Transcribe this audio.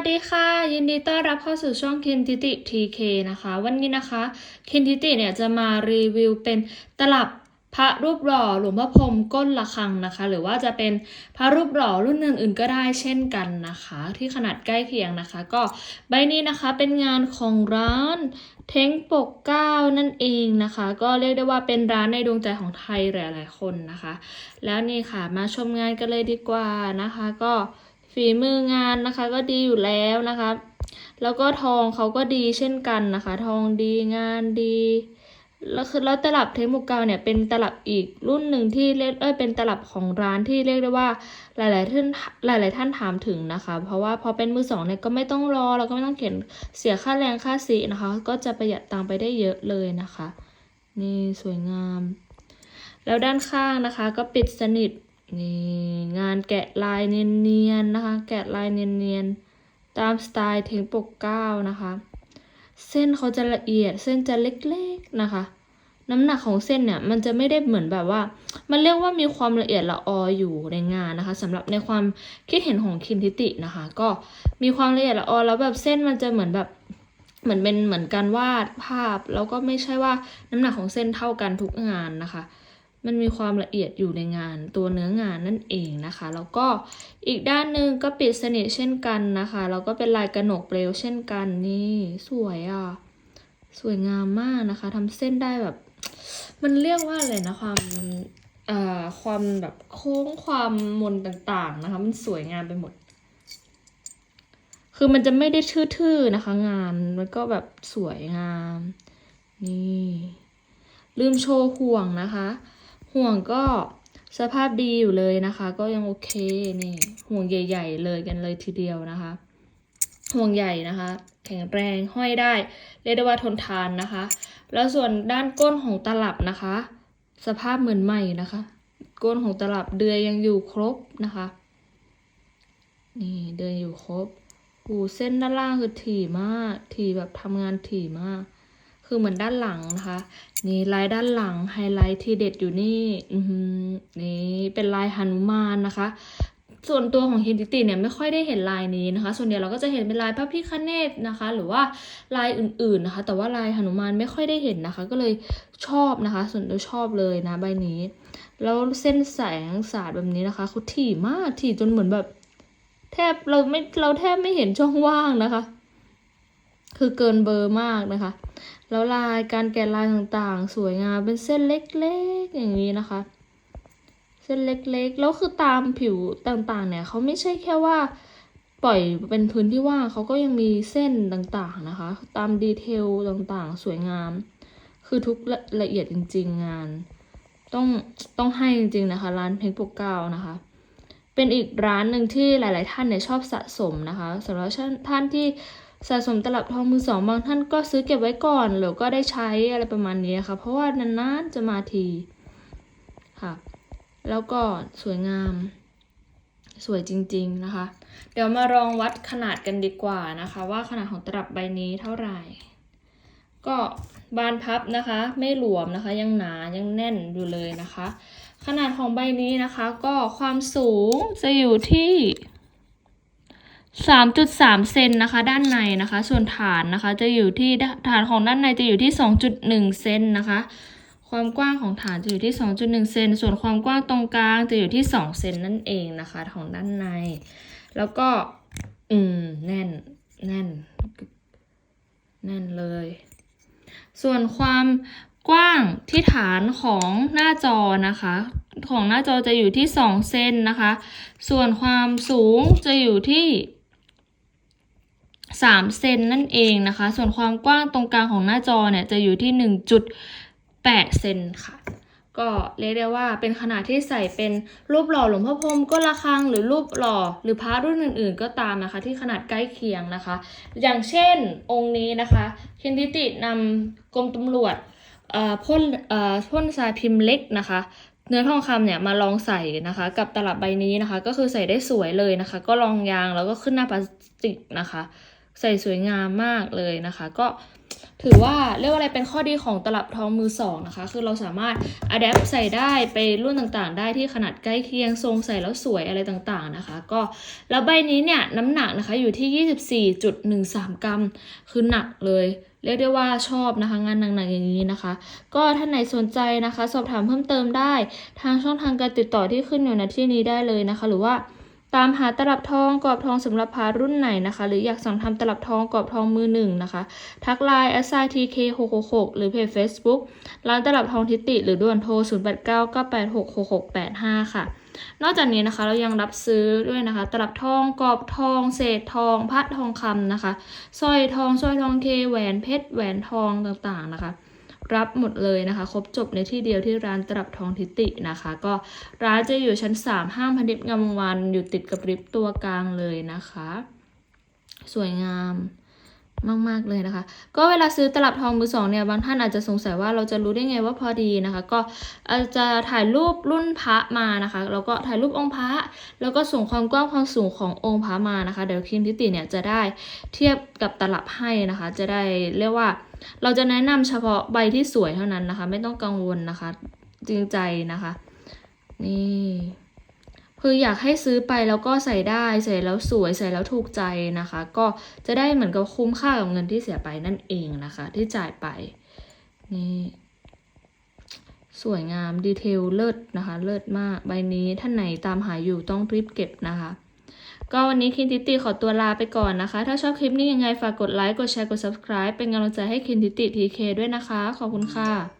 สวัสดีค่ะ ยินดีต้อนรับเข้าสู่ช่องเคนทิติทีเคนะคะ วันนี้นะคะเคนทิติเนี่ยจะมารีวิวเป็นตลับพระรูปหล่อหลวงพ่อพรมก้นระฆังนะคะ หรือว่าจะเป็นพระรูปหล่อรุ่นอื่นๆก็ได้เช่นกันนะคะ ที่ขนาดใกล้เคียงนะคะ ก็ใบนี้นะคะเป็นงานของร้านเท้งปกเก้านั่นเองนะคะ ก็เรียกได้ว่าเป็นร้านในดวงใจของไทยหลายๆคนนะคะ แล้วนี่ค่ะมาชมงานกันเลยดีกว่านะคะ ก็ ฝีมืองานนะคะก็ดีอยู่แล้วนะคะ แล้วก็ทองเขาก็ดีเช่นกันนะคะ ทองดีงานดีแล้วคือแล้วตลับเทคโมเกาวเนี่ยเป็นตลับอีกรุ่นหนึ่งที่เรียกเอ้ยเป็นตลับของร้านที่เรียกได้ว่าหลายๆท่านหลาย ๆ ท่านถามถึงนะคะ เพราะว่าพอเป็นมือสองเนี่ยก็ไม่ต้องรอแล้วก็ไม่ต้องเขียนเสียค่าแรงค่าสีนะคะ ก็จะประหยัดตังไปได้เยอะเลยนะคะ นี่สวยงาม แล้วด้านข้างนะคะก็ปิดสนิท นี่งานแกะลายเนียนๆนะคะ แกะลายเนียนๆตามสไตล์เทงปกเก้านะคะ เส้นเขาจะละเอียดเส้นจะเล็กๆนะคะ น้ำหนักของเส้นเนี่ยมันจะไม่ได้เหมือนแบบว่า มันเรียกว่ามีความละเอียดละอออยู่ในงานนะคะสำหรับในความคิดเห็นของคินทิตินะคะ ก็มีความละเอียดละออแล้วแบบเส้นมันจะเหมือนแบบเหมือนเป็นเหมือนการวาดภาพ แล้วก็ไม่ใช่ว่าน้ำหนักของเส้นเท่ากันทุกงานนะคะ มันมีความละเอียดอยู่ในงานตัวเนื้องานนั่นเองนะคะ แล้วก็อีกด้านหนึ่งก็ปิดสนิทเช่นกันนะคะแล้วก็เป็นลายกระหนกเปลวเช่นกันนี่สวยอะสวยงามมากนะคะทำเส้นได้แบบ มันเรียกว่าอะไรนะความเอ่อความแบบโค้งความมนต่างๆนะคะ มันสวยงามไปหมด คือมันจะไม่ได้ทื่อๆนะคะ งานมันก็แบบสวยงาม นี่ ลืมโชว์ห่วงนะคะ ห่วงก็สภาพดีอยู่เลยนะคะ ก็ยังโอเคนี่ห่วงใหญ่ ๆ เลยกันเลยทีเดียวนะคะ ห่วงใหญ่นะคะ แข็งแรงห้อยได้เรียกได้ว่าทนทานนะคะ แล้วส่วนด้านก้นของตลับนะคะ สภาพเหมือนใหม่นะคะ ก้นของตลับเดือยยังอยู่ครบนะคะนี่เดือยอยู่ครบหูเส้นด้านล่างคือถี่มาก ถี่แบบทำงานถี่มาก คือเหมือนด้านหลังนะคะ นี่ลายด้านหลังไฮไลท์ที่เด็ดอยู่นี่อือหือนี่เป็นลายหนุมานนะคะ ส่วนตัวของเฮนติติเนี่ยไม่ค่อยได้เห็นลายนี้นะคะ ส่วนใหญ่เราก็จะเห็นเป็นลายพระพิฆเนศนะคะ หรือว่าลายอื่นๆนะคะ แต่ว่าลายหนุมานไม่ค่อยได้เห็นนะคะ ก็เลยชอบนะคะ ส่วนตัวชอบเลยนะใบนี้ แล้วเส้นแสงสาดแบบนี้นะคะเขาถี่มากถี่จนเหมือนแบบแทบเราไม่เราแทบไม่เห็นช่องว่างนะคะ คือเกินเบอร์มากนะคะ แล้วลายการแกะลายต่างๆ สวยงามเป็นเส้นเล็กๆอย่างนี้นะคะ เส้นเล็กๆ แล้วคือตามผิวต่างๆ เนี่ยเขาไม่ใช่แค่ว่าปล่อยเป็นพื้นที่ว่างเขาก็ยังมีเส้นต่างๆนะคะ ตามดีเทลต่างๆ สวยงาม คือทุกละละเอียดจริง ๆ งาน ต้องต้องให้จริงๆนะคะ ร้านเพลงปกเก้านะคะ เป็นอีกร้านหนึ่งที่หลาย ๆ ท่านเนี่ยชอบสะสมนะคะสำหรับท่านที่ สะสมตลับทองมือสองบางท่านก็ซื้อเก็บไว้ก่อนหรือก็ได้ใช้อะไรประมาณนี้นะคะเพราะว่านานๆจะมาทีค่ะ แล้วก็สวยงาม สวยจริง ๆนะคะ เดี๋ยวมาลองวัดขนาดกันดีกว่านะคะ ว่าขนาดของตลับใบนี้เท่าไหร่ ก็บานพับนะคะ ไม่หลวมนะคะ ยังหนายังแน่นอยู่เลยนะคะ ขนาดของใบนี้นะคะ ก็ความสูงจะอยู่ที่ 3.3 เซนนะคะ ด้านในนะคะ ส่วนฐานนะคะจะอยู่ที่ฐานของด้านในจะอยู่ที่ 2.1 เซนนะคะ ความกว้างของฐานจะอยู่ที่ 2.1 เซนส่วนความกว้างตรงกลางจะอยู่ที่ 2 เซนนั่นเองนะคะ ของด้านใน แล้วก็ อืม แน่น แน่น แน่นเลย ส่วนความกว้างที่ฐานของหน้าจอนะคะ ของหน้าจอจะอยู่ที่ 2 เซนนะคะ ส่วนความสูงจะอยู่ที่ 3 เซนนั่นเองนะคะ ส่วนความกว้างตรงกลางของหน้าจอเนี่ยจะอยู่ที่ 1.8 เซนค่ะ ก็เรียกได้ว่าเป็นขนาดที่ใส่เป็นรูปหล่อหลวงพ่อพรมก็ระฆังหรือรูปหล่อหรือพระรุ่นอื่น ๆ ก็ตามนะคะ ที่ขนาดใกล้เคียงนะคะ อย่างเช่นองค์นี้นะคะเคนทิตินำกรมตำรวจพ่นพ่นทรายพิมพ์เล็กนะคะ เนื้อทองคำเนี่ยมาลองใส่นะคะ กับตลับใบนี้นะคะ ก็คือใส่ได้สวยเลยนะคะ ก็ลองยางแล้วก็ขึ้นหน้าพลาสติกนะคะ ใส่สวยงามมากเลยนะคะ ก็ถือว่าเรียกว่าอะไรเป็นข้อดีของตลับทองมือสองนะคะ คือเราสามารถอัดแอปใส่ได้ไปรุ่นต่างๆ ได้ที่ขนาดใกล้เคียงทรงใส่แล้วสวยอะไรต่างๆนะคะ ก็แล้วใบนี้เนี่ยน้ำหนักนะคะอยู่ที่ 24.13 กรัม คือหนักเลยเรียกได้ว่าชอบนะคะ งานหนักๆอย่างนี้นะคะ ก็ท่านไหนสนใจนะคะ สอบถามเพิ่มเติมได้ ทางช่องทางการติดต่อที่ขึ้นอยู่ณที่นี้ได้เลยนะคะ หรือว่า ตามหาตลับทองกรอบทองสำหรับพารุ่นไหนนะคะ หรืออยากสั่งทำตลับทองกรอบทองมือหนึ่งนะคะ ทักไลน์ s i t k 6 6 6หรือเพจ Facebook ร้านตลับทองทิติ หรือด่วนโทร 0 8 9 9 8 6 6 6 8 5 ค่ะ นอกจากนี้นะคะเรายังรับซื้อด้วยนะคะ ตลับทองกรอบทอง เศษทองพระทองคำนะคะสร้อยทองสร้อยทองเคแหวนเพชรแหวนทองต่างๆนะคะ รับหมดเลยนะคะ ครบจบในที่เดียวที่ร้านตลับทองทิตินะคะ ก็ร้านจะอยู่ชั้น 3 ห้างพันทิพย์งามวงวานอยู่ติดกับลิฟต์ตัวกลางเลยนะคะ สวยงามมากๆเลยนะคะ ก็เวลาซื้อตลับทองมือสองเนี่ยบางท่านอาจจะสงสัยว่าเราจะรู้ได้ไงว่าพอดีนะคะ ก็อาจจะถ่ายรูปรุ่นพระมานะคะแล้วก็ถ่ายรูปองค์พระแล้วก็ส่งความกว้างความสูงขององค์พระมานะคะ เดี๋ยวคิมทิติเนี่ยจะได้เทียบกับตลับให้นะคะ จะได้เรียกว่า เราจะแนะนำเฉพาะใบที่สวยเท่านั้นนะคะ ไม่ต้องกังวลนะคะ จริงใจนะคะ นี่คืออยากให้ซื้อไปแล้วก็ใส่ได้ใส่แล้วสวยใส่แล้วถูกใจนะคะ ก็จะได้เหมือนกับคุ้มค่ากับเงินที่เสียไปนั่นเองนะคะ ที่จ่ายไปนี่สวยงามดีเทลเลิศนะคะ เลิศมากใบนี้ท่านไหนตามหาอยู่ต้องรีบเก็บนะคะ ก็วันนี้คินติติขอตัวลาไปก่อนนะคะ ถ้าชอบคลิปนี้ยังไงฝากกดไลค์ กดแชร์ กด subscribe เป็นกำลังใจให้คินติติทีเคด้วยนะคะ ขอบคุณค่ะ